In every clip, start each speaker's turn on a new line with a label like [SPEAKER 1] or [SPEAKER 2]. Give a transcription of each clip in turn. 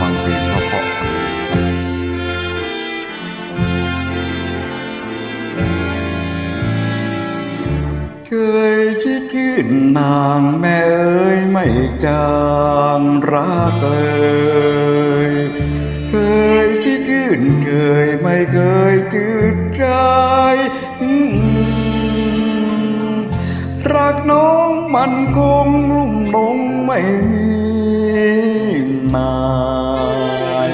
[SPEAKER 1] ฟังเพลงเพราะๆเคยคิดขึ้นนางแม่เอ๋ยไม่จางรักเลยเคยคิดขึ้นเคยไม่เคยจืดใจรักน้องมันคงลุ่มหลงไม่มี นาย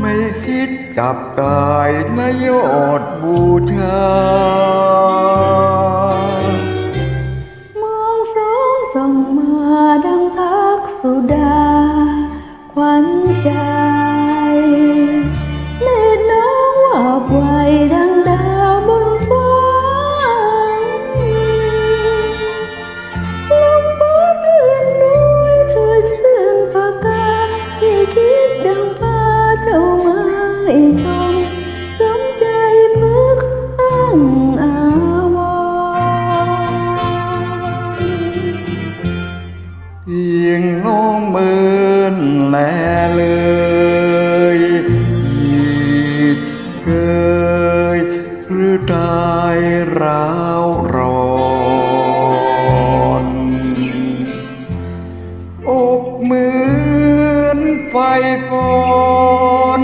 [SPEAKER 1] ไม่คิดกับกายนยอดบูชา แลเลยผิดเคยหรือตายร้าวร้อนอกเหมือนไฟฟอน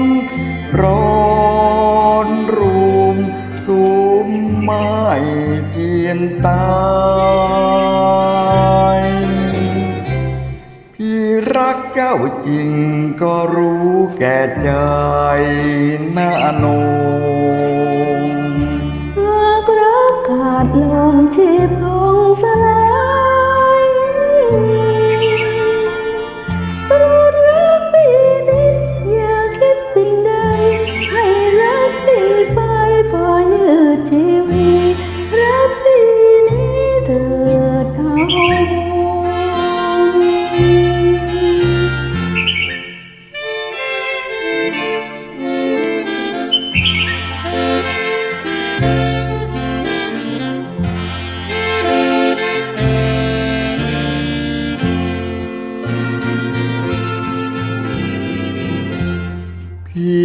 [SPEAKER 1] ร้อนรุมสุมไม้เทียนตา เจ้าจริงก็รู้แก่ใจหน้าโน
[SPEAKER 2] หากรักขาดลงชีพคงสลายโปรดรักปีนิดอย่าคิดสิ่งใด ให้รักดีไปพอยืดชี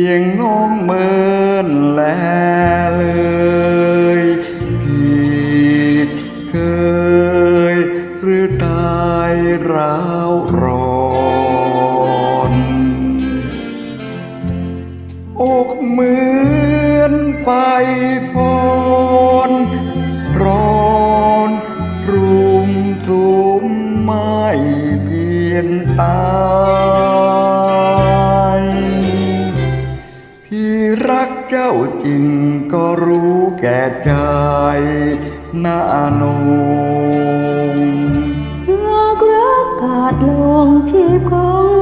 [SPEAKER 1] ยงน้องเมินแลเลย ผิดเคย หรือตายร้าวร้อนอกเหมือนไฟฟอนร้อนรุมทุมไม้เทียนตา รักเจ้าจริงก็รู้แก่ใจหน้าโนม
[SPEAKER 2] หากรักขาดลงชีพคง